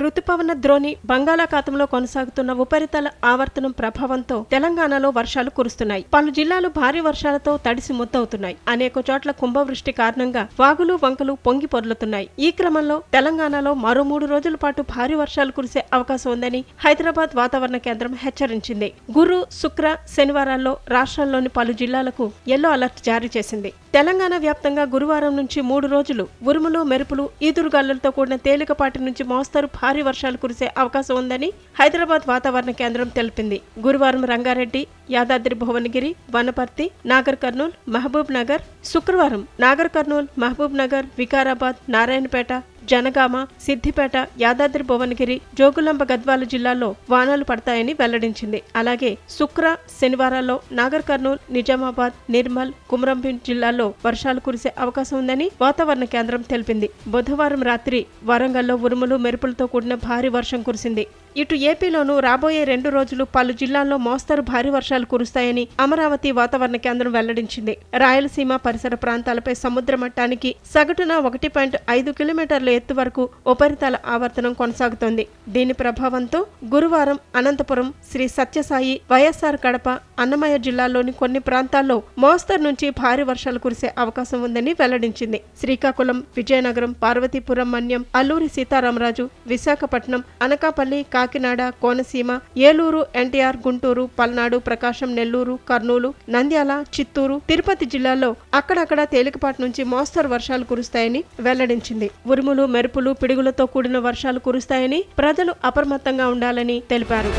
రుతుపవన ద్రోణి బంగాళాఖాతంలో కొనసాగుతున్న ఉపరితల ఆవర్తనం ప్రభావంతో తెలంగాణలో వర్షాలు కురుస్తున్నాయి. పలు జిల్లాలు భారీ వర్షాలతో తడిసి ముద్దవుతున్నాయి. అనేక చోట్ల కుంభవృష్టి కారణంగా వాగులు వంకలు పొంగి పొర్లుతున్నాయి. ఈ క్రమంలో తెలంగాణలో మరో మూడు రోజుల పాటు భారీ వర్షాలు కురిసే అవకాశం ఉందని హైదరాబాద్ వాతావరణ కేంద్రం హెచ్చరించింది. గురు శుక్ర శనివారాల్లో రాష్ట్రంలోని పలు జిల్లాలకు ఎల్లో అలర్ట్ జారీ చేసింది. తెలంగాణ వ్యాప్తంగా గురువారం నుంచి మూడు రోజులు ఉరుములు మెరుపులు ఈదురుగాలులతో కూడిన తేలికపాటి నుంచి మోస్తరు భారీ భారీ వర్షాలు కురిసే అవకాశం ఉందని హైదరాబాద్ వాతావరణ కేంద్రం తెలిపింది. గురువారం రంగారెడ్డి యాదాద్రి భువనగిరి వనపర్తి నాగర్ కర్నూల్ మహబూబ్ నగర్ శుక్రవారం నాగర్ కర్నూల్ మహబూబ్ నగర్ వికారాబాద్ నారాయణపేట జనగామ సిద్దిపేట యాదాద్రి భువనగిరి జోగులాంబ గద్వాల జిల్లాల్లో వానాలు పడతాయని వెల్లడించింది. అలాగే శుక్ర శనివారాల్లో నాగర్ కర్నూల్ నిజామాబాద్ నిర్మల్ కుమరంభీం జిల్లాల్లో వర్షాలు కురిసే అవకాశం ఉందని వాతావరణ కేంద్రం తెలిపింది. బుధవారం రాత్రి వరంగల్లో ఉరుములు మెరుపులతో కూడిన భారీ వర్షం కురిసింది. ఇటు ఏపీలోనూ రాబోయే రెండు రోజులు పలు జిల్లాల్లో మోస్తరు భారీ వర్షాలు కురుస్తాయని అమరావతి వాతావరణ కేంద్రం వెల్లడించింది. రాయలసీమ పరిసర ప్రాంతాలపై సముద్ర మట్టానికి సగటున ఒకటి పాయింట్ ఐదు కిలోమీటర్ల ఎత్తు వరకు ఉపరితల ఆవర్తనం కొనసాగుతోంది. దీని ప్రభావంతో గురువారం అనంతపురం శ్రీ సత్యసాయి వైఎస్ఆర్ కడప అన్నమయ్య జిల్లాల్లోని కొన్ని ప్రాంతాల్లో మోస్తరు నుంచి భారీ వర్షాలు కురిసే అవకాశం ఉందని వెల్లడించింది. శ్రీకాకుళం విజయనగరం పార్వతీపురం మన్యం అల్లూరి సీతారామరాజు విశాఖపట్నం అనకాపల్లి కాకినాడ కోనసీమ ఏలూరు ఎన్టీఆర్ గుంటూరు పల్నాడు ప్రకాశం నెల్లూరు కర్నూలు నంద్యాల చిత్తూరు తిరుపతి జిల్లాల్లో అక్కడక్కడ తేలికపాటి నుంచి మోస్తరు వర్షాలు కురుస్తాయని వెల్లడించింది. ఉరుములు మెరుపులు పిడుగులతో కూడిన వర్షాలు కురుస్తాయని ప్రజలు అప్రమత్తంగా ఉండాలని తెలిపారు.